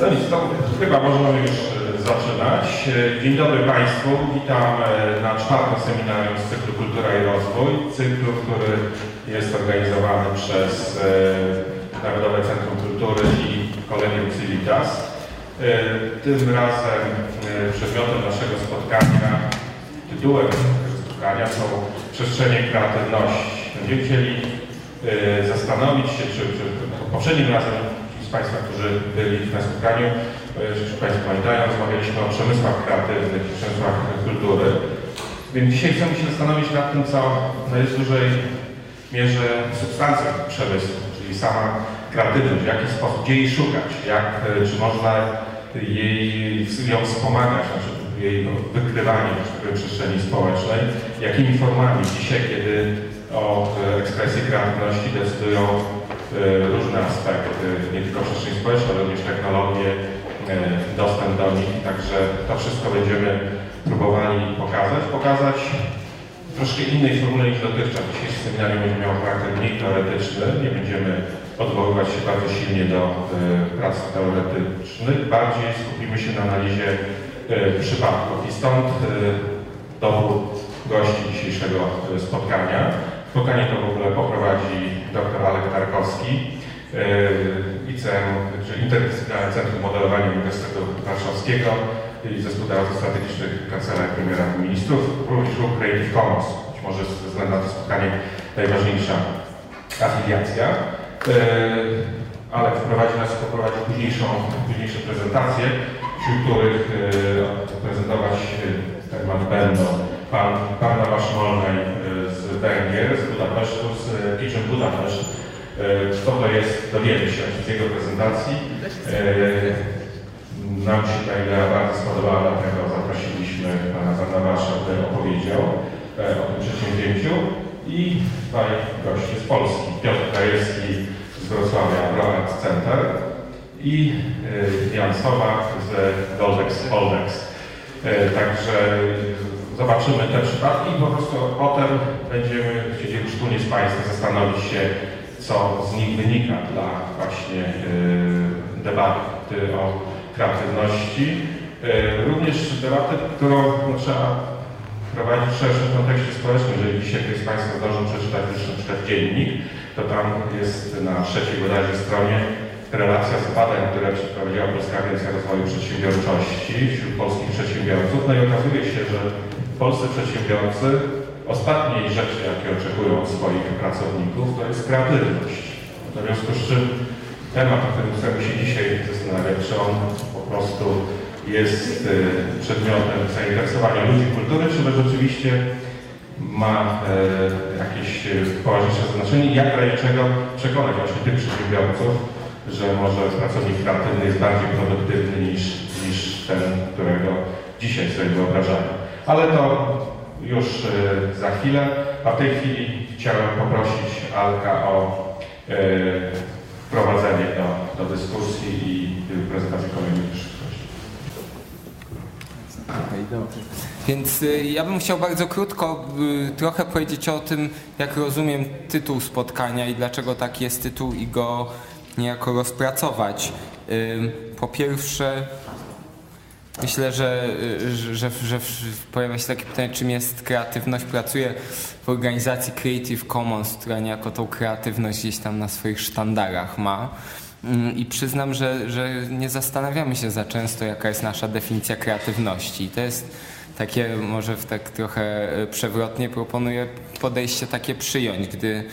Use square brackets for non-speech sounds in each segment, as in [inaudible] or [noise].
No nic, to chyba możemy już e, zaczynać. E, Dzień dobry Państwu. Witam e, na czwartym seminarium z cyklu Kultura i Rozwój. Cyklu, który jest organizowany przez Narodowe Centrum Kultury i Kolegium Civitas. Tym razem przedmiotem naszego spotkania, tytułem spotkania są przestrzenie kreatywności. Będziemy chcieli zastanowić się, czy, czy poprzednim razem z Państwa, którzy byli na spotkaniu, e, czy Państwo pamiętają, rozmawialiśmy o przemysłach kreatywnych przemysłach kultury. Więc dzisiaj chcemy się zastanowić nad tym, co no, w dużej mierze substancją przemysłu, czyli sama kreatywność, w jaki sposób, gdzie jej szukać, jak, e, czy można jej, ją wspomagać, znaczy jej wykrywanie powiem, przestrzeni społecznej, jakimi formami? Dzisiaj, kiedy o e, ekspresji kreatywności decydują różne aspekty, nie tylko przestrzeni społecznej, ale również technologie, e, dostęp do nich. Także to wszystko będziemy próbowali pokazać. Pokazać w troszkę innej formule niż dotychczas. Dzisiejsze seminarium będzie miało charakter mniej teoretyczny. Nie będziemy odwoływać się bardzo silnie do e, prac teoretycznych. Bardziej skupimy się na analizie e, przypadków. I stąd e, dobór gości dzisiejszego e, spotkania. Spotkanie to w ogóle poprowadzi dr Alek Tarkowski, e, ICM, czyli Interdyscyplinarne Centrum Modelowania Uniwersytetu Warszawskiego i Zespół Analiz Strategicznych Kancelarii Premiera Ministrów, również ruch Creative Commons, być może ze względu na to spotkanie najważniejsza afiliacja. E, Alek wprowadzi nas, poprowadzi późniejszą, późniejsze prezentacje, wśród których e, prezentować temat będą pan e, z Budapesztu, z e, Kitchen Budapeszt. E, Kto to jest, dowiemy się z jego prezentacji. E, Nam się ta idea bardzo spodobała, dlatego zaprosiliśmy pana Barnabasza, by opowiedział e, o tym przedsięwzięciu. I tutaj goście z Polski, Piotr Krajewski z Wrocławia, Broad Center i Jan Sowak z Goldex Holdex. Także zobaczymy te przypadki i po prostu potem będziemy chcieli wspólnie z Państwem zastanowić się, co z nich wynika dla właśnie e, debaty o kreatywności. E, Również debaty, którą no, trzeba prowadzić w szerszym kontekście społecznym. Jeżeli dzisiaj ktoś z Państwa zdążył przeczytać już na przykład dziennik, to tam jest na trzeciej bodajże stronie relacja z badań, które przeprowadziła Polska Agencja Rozwoju Przedsiębiorczości wśród polskich przedsiębiorców. No i okazuje się, że polscy przedsiębiorcy ostatniej rzeczy, jakie oczekują od swoich pracowników, to jest kreatywność. W związku z czym temat, o którym chcemy się dzisiaj zastanawiać, czy on po prostu jest y, przedmiotem zainteresowania ludzi kultury, czy też rzeczywiście ma e, jakieś e, poważniejsze znaczenie i jak razie czego przekonać właśnie tych przedsiębiorców, że może pracownik kreatywny jest bardziej produktywny niż, niż ten, którego dzisiaj sobie wyobrażamy. Ale to już e, za chwilę, a w tej chwili chciałem poprosić Alka o e, wprowadzenie do, do dyskusji i e, prezentację kolejnych gości. Okej, dobrze. Więc y, ja bym chciał bardzo krótko trochę powiedzieć o tym, jak rozumiem tytuł spotkania i dlaczego taki jest tytuł i go niejako rozpracować. Po pierwsze, myślę, że, y, że, że, pojawia się takie pytanie, czym jest kreatywność. Pracuję w organizacji Creative Commons, która niejako tą kreatywność gdzieś tam na swoich sztandarach ma. Mm, I przyznam, że, że nie zastanawiamy się za często, jaka jest nasza definicja kreatywności. I to jest takie, może w tak trochę e, przewrotnie proponuję podejście takie przyjąć, gdy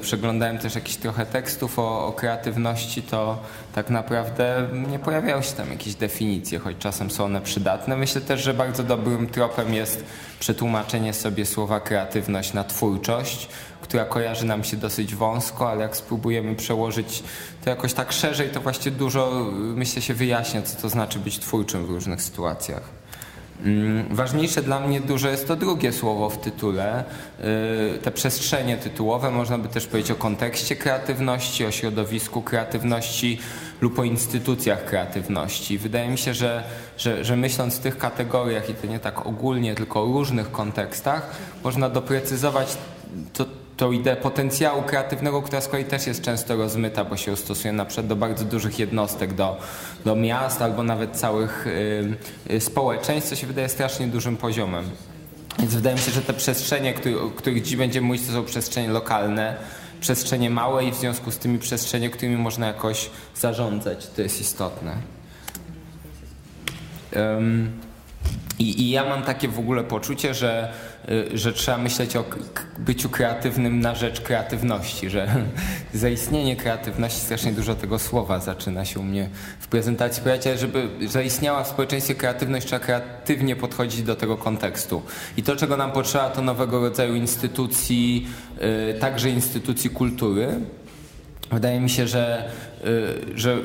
przeglądałem też jakiś trochę tekstów o, o kreatywności, to tak naprawdę nie pojawiały się tam jakieś definicje, choć czasem są one przydatne. Myślę też, że bardzo dobrym tropem jest przetłumaczenie sobie słowa kreatywność na twórczość, która kojarzy nam się dosyć wąsko, ale jak spróbujemy przełożyć to jakoś tak szerzej, to właściwie dużo, myślę, się wyjaśnia, co to znaczy być twórczym w różnych sytuacjach. Mm, Ważniejsze dla mnie dużo jest to drugie słowo w tytule, yy, te przestrzenie tytułowe. Można by też powiedzieć o kontekście kreatywności, o środowisku kreatywności lub o instytucjach kreatywności. Wydaje mi się, że, że, że myśląc w tych kategoriach i to nie tak ogólnie, tylko o różnych kontekstach, można doprecyzować to, tą ideę potencjału kreatywnego, która z kolei też jest często rozmyta, bo się stosuje na przykład do bardzo dużych jednostek, do, do miast albo nawet całych y, y, społeczeństw, co się wydaje strasznie dużym poziomem. Więc wydaje mi się, że te przestrzenie, o których dziś będziemy mówić, to są przestrzenie lokalne, przestrzenie małe i w związku z tymi przestrzenie, którymi można jakoś zarządzać. To jest istotne. Um, i, I, ja mam takie w ogóle poczucie, że, że trzeba myśleć o byciu kreatywnym na rzecz kreatywności, że [laughs] zaistnienie kreatywności, strasznie dużo tego słowa zaczyna się u mnie w prezentacji pojawiać, żeby zaistniała w społeczeństwie kreatywność, trzeba kreatywnie podchodzić do tego kontekstu. I to, czego nam potrzeba, to nowego rodzaju instytucji, y, także instytucji kultury. Wydaje mi się, że, y, że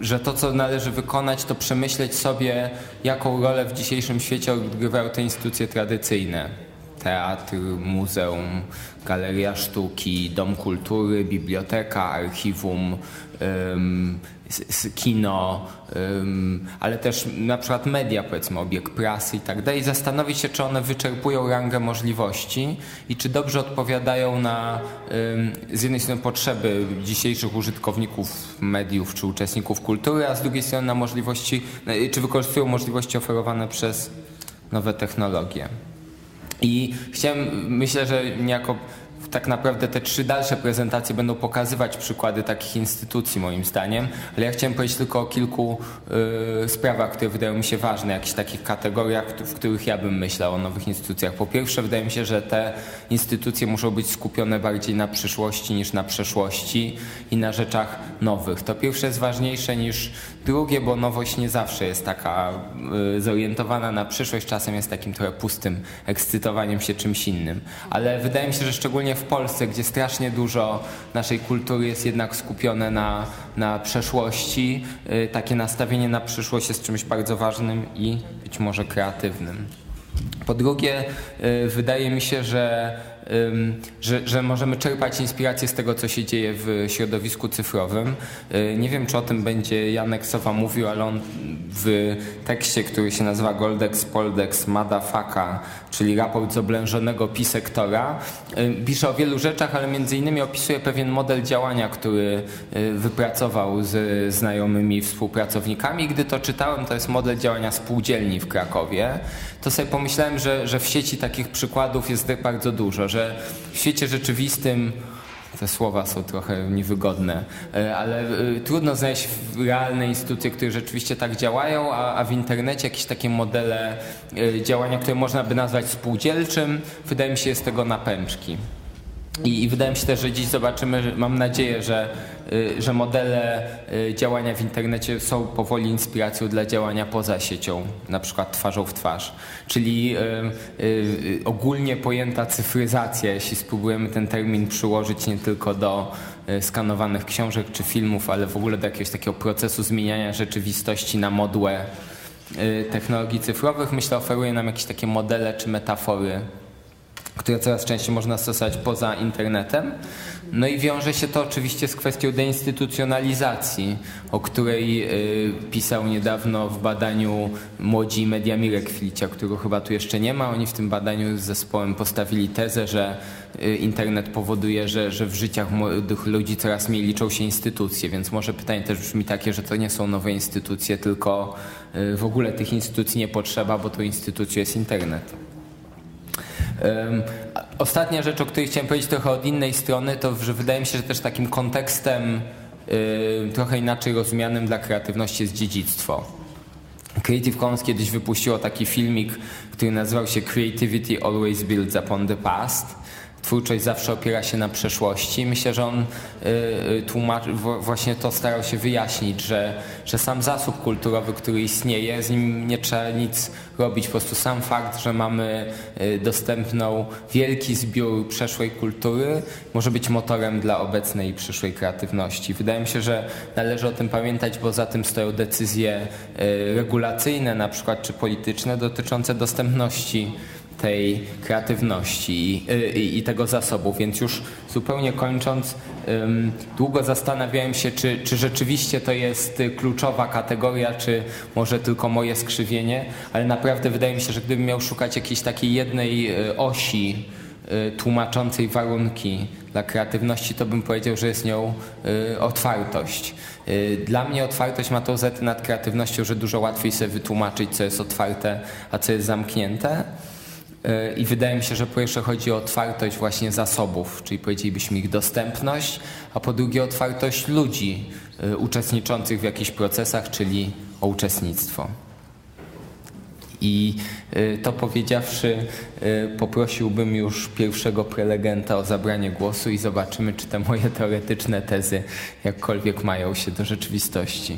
że to, co należy wykonać, to przemyśleć sobie, jaką rolę w dzisiejszym świecie odgrywają te instytucje tradycyjne. Teatr, muzeum, galeria sztuki, dom kultury, biblioteka, archiwum, kino, ale też na przykład media, powiedzmy, obieg prasy i tak dalej, zastanowić się, czy one wyczerpują rangę możliwości i czy dobrze odpowiadają na z jednej strony potrzeby dzisiejszych użytkowników mediów czy uczestników kultury, a z drugiej strony na możliwości, czy wykorzystują możliwości oferowane przez nowe technologie. I chciałem, myślę, że niejako tak naprawdę te trzy dalsze prezentacje będą pokazywać przykłady takich instytucji moim zdaniem, ale ja chciałem powiedzieć tylko o kilku y, sprawach, które wydają mi się ważne, jakichś takich kategoriach, w których ja bym myślał o nowych instytucjach. Po pierwsze wydaje mi się, że te instytucje muszą być skupione bardziej na przyszłości niż na przeszłości i na rzeczach nowych. To pierwsze jest ważniejsze niż drugie, bo nowość nie zawsze jest taka y, zorientowana na przyszłość, czasem jest takim trochę pustym ekscytowaniem się czymś innym. Ale wydaje mi się, że szczególnie w Polsce, gdzie strasznie dużo naszej kultury jest jednak skupione na, na przeszłości, y, takie nastawienie na przyszłość jest czymś bardzo ważnym i być może kreatywnym. Po drugie, y, wydaje mi się, że że, że możemy czerpać inspirację z tego, co się dzieje w środowisku cyfrowym. Y, nie wiem, czy o tym będzie Janek Sowa mówił, ale on w tekście, który się nazywa Goldex Poldex Madafaka, czyli raport z oblężonego pisektora, y, pisze o wielu rzeczach, ale między innymi opisuje pewien model działania, który y, wypracował z znajomymi współpracownikami. Gdy to czytałem, to jest model działania spółdzielni w Krakowie. To sobie pomyślałem, że, że w sieci takich przykładów jest bardzo dużo, że w świecie rzeczywistym te słowa są trochę niewygodne, e, ale e, trudno znaleźć realne instytucje, które rzeczywiście tak działają, a, a w internecie jakieś takie modele e, działania, które można by nazwać spółdzielczym, wydaje mi się jest tego napęczki. I, I, wydaje mi się też, że dziś zobaczymy, mam nadzieję, że, y, że modele y, działania w internecie są powoli inspiracją dla działania poza siecią, na przykład twarzą w twarz. Czyli y, ogólnie pojęta cyfryzacja, jeśli spróbujemy ten termin przyłożyć nie tylko do skanowanych książek czy filmów, ale w ogóle do jakiegoś takiego procesu zmieniania rzeczywistości na modłę technologii cyfrowych, myślę, oferuje nam jakieś takie modele czy metafory które coraz częściej można stosować poza internetem. No i wiąże się to oczywiście z kwestią deinstytucjonalizacji, o której y, pisał niedawno w badaniu Młodzi Media Mirek Filicia, którego chyba tu jeszcze nie ma. Oni w tym badaniu z zespołem postawili tezę, że y, internet powoduje, że, że w życiach młodych ludzi coraz mniej liczą się instytucje, więc może pytanie też brzmi takie, że to nie są nowe instytucje, tylko y, w ogóle tych instytucji nie potrzeba, bo to instytucją jest internet. Ostatnia rzecz, o której chciałem powiedzieć trochę od innej strony, to że wydaje mi się, że też takim kontekstem trochę inaczej rozumianym dla kreatywności jest dziedzictwo. Creative Commons kiedyś wypuściło taki filmik, który nazywał się Creativity Always Builds Upon the Past twórczość zawsze opiera się na przeszłości. Myślę, że on y, y, tłumaczy, właśnie to starał się wyjaśnić, że, że sam zasób kulturowy, który istnieje, z nim nie trzeba nic robić. Po prostu sam fakt, że mamy y, dostępną wielki zbiór przeszłej kultury, może być motorem dla obecnej i przyszłej kreatywności. Wydaje mi się, że należy o tym pamiętać, bo za tym stoją decyzje regulacyjne, na przykład czy polityczne, dotyczące dostępności tej kreatywności i, i, tego zasobu. Więc już zupełnie kończąc, długo zastanawiałem się, czy, czy rzeczywiście to jest kluczowa kategoria, czy może tylko moje skrzywienie, ale naprawdę wydaje mi się, że gdybym miał szukać jakiejś takiej jednej e, osi, y, tłumaczącej warunki dla kreatywności, to bym powiedział, że jest nią y, otwartość. Y, Dla mnie otwartość ma to zety nad kreatywnością, że dużo łatwiej sobie wytłumaczyć, co jest otwarte, a co jest zamknięte. Y, I wydaje mi się, że po pierwsze chodzi o otwartość właśnie zasobów, czyli powiedzielibyśmy ich dostępność, a po drugie otwartość ludzi y, uczestniczących w jakichś procesach, czyli o uczestnictwo. I y, to powiedziawszy, poprosiłbym już pierwszego prelegenta o zabranie głosu i zobaczymy, czy te moje teoretyczne tezy jakkolwiek mają się do rzeczywistości.